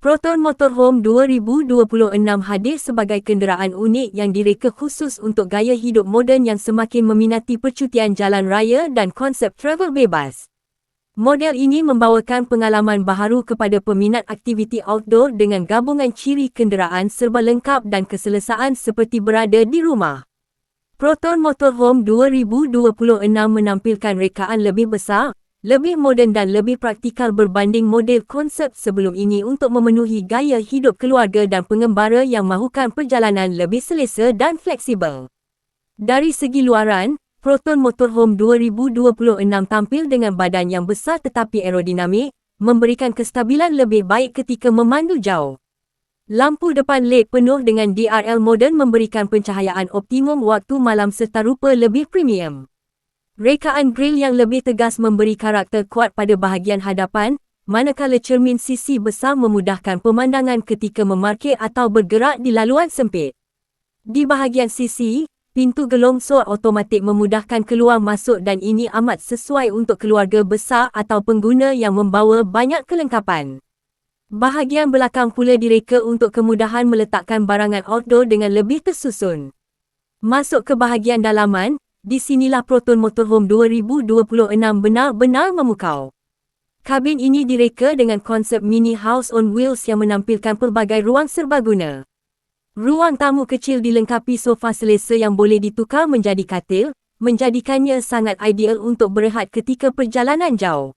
Proton Motorhome 2026 hadir sebagai kenderaan unik yang direka khusus untuk gaya hidup moden yang semakin meminati percutian jalan raya dan konsep travel bebas. Model ini membawakan pengalaman baharu kepada peminat aktiviti outdoor dengan gabungan ciri kenderaan serba lengkap dan keselesaan seperti berada di rumah. Proton Motorhome 2026 menampilkan rekaan lebih besar, lebih moden dan lebih praktikal berbanding model konsep sebelum ini untuk memenuhi gaya hidup keluarga dan pengembara yang mahukan perjalanan lebih selesa dan fleksibel. Dari segi luaran, Proton Motorhome 2026 tampil dengan badan yang besar tetapi aerodinamik, memberikan kestabilan lebih baik ketika memandu jauh. Lampu depan LED penuh dengan DRL moden memberikan pencahayaan optimum waktu malam serta rupa lebih premium. Rekaan grill yang lebih tegas memberi karakter kuat pada bahagian hadapan, manakala cermin sisi besar memudahkan pemandangan ketika memarkir atau bergerak di laluan sempit. Di bahagian sisi, pintu gelongsor automatik memudahkan keluar masuk dan ini amat sesuai untuk keluarga besar atau pengguna yang membawa banyak kelengkapan. Bahagian belakang pula direka untuk kemudahan meletakkan barangan outdoor dengan lebih tersusun. Masuk ke bahagian dalaman, di sinilah Proton Motorhome 2026 benar-benar memukau. Kabin ini direka dengan konsep mini house on wheels yang menampilkan pelbagai ruang serbaguna. Ruang tamu kecil dilengkapi sofa selesa yang boleh ditukar menjadi katil, menjadikannya sangat ideal untuk berehat ketika perjalanan jauh.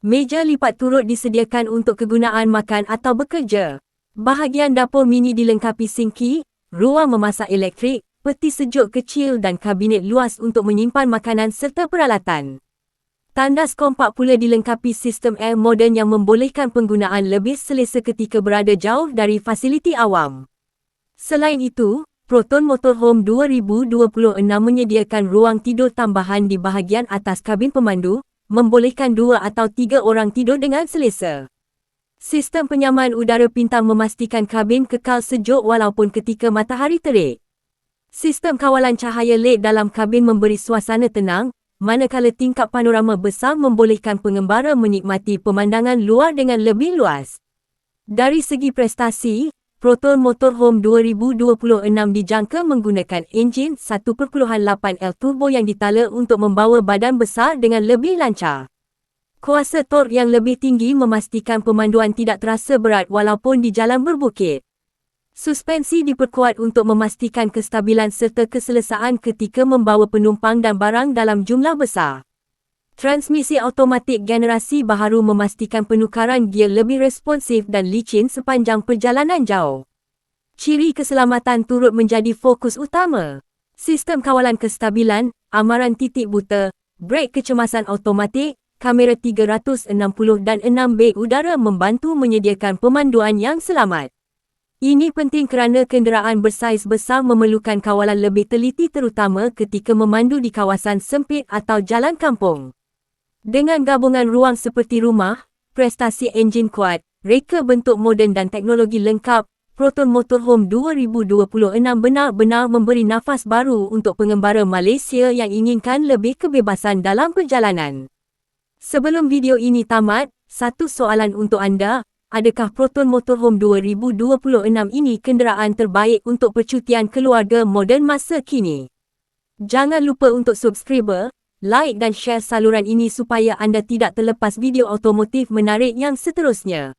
Meja lipat turut disediakan untuk kegunaan makan atau bekerja. Bahagian dapur mini dilengkapi sinki, ruang memasak elektrik, peti sejuk kecil dan kabinet luas untuk menyimpan makanan serta peralatan. Tandas kompak pula dilengkapi sistem air moden yang membolehkan penggunaan lebih selesa ketika berada jauh dari fasiliti awam. Selain itu, Proton Motorhome 2026 menyediakan ruang tidur tambahan di bahagian atas kabin pemandu, membolehkan dua atau tiga orang tidur dengan selesa. Sistem penyaman udara pintar memastikan kabin kekal sejuk walaupun ketika matahari terik. Sistem kawalan cahaya LED dalam kabin memberi suasana tenang, manakala tingkap panorama besar membolehkan pengembara menikmati pemandangan luar dengan lebih luas. Dari segi prestasi, Proton Motorhome 2026 dijangka menggunakan enjin 1.8L turbo yang ditala untuk membawa badan besar dengan lebih lancar. Kuasa torque yang lebih tinggi memastikan pemanduan tidak terasa berat walaupun di jalan berbukit. Suspensi diperkuat untuk memastikan kestabilan serta keselesaan ketika membawa penumpang dan barang dalam jumlah besar. Transmisi automatik generasi baharu memastikan penukaran gear lebih responsif dan licin sepanjang perjalanan jauh. Ciri keselamatan turut menjadi fokus utama. Sistem kawalan kestabilan, amaran titik buta, brek kecemasan automatik, kamera 360 dan 6 beg udara membantu menyediakan pemanduan yang selamat. Ini penting kerana kenderaan bersaiz besar memerlukan kawalan lebih teliti terutama ketika memandu di kawasan sempit atau jalan kampung. Dengan gabungan ruang seperti rumah, prestasi enjin kuat, reka bentuk moden dan teknologi lengkap, Proton Motorhome 2026 benar-benar memberi nafas baru untuk pengembara Malaysia yang inginkan lebih kebebasan dalam perjalanan. Sebelum video ini tamat, satu soalan untuk anda, adakah Proton Motorhome 2026 ini kenderaan terbaik untuk percutian keluarga moden masa kini? Jangan lupa untuk subscribe, like dan share saluran ini supaya anda tidak terlepas video otomotif menarik yang seterusnya.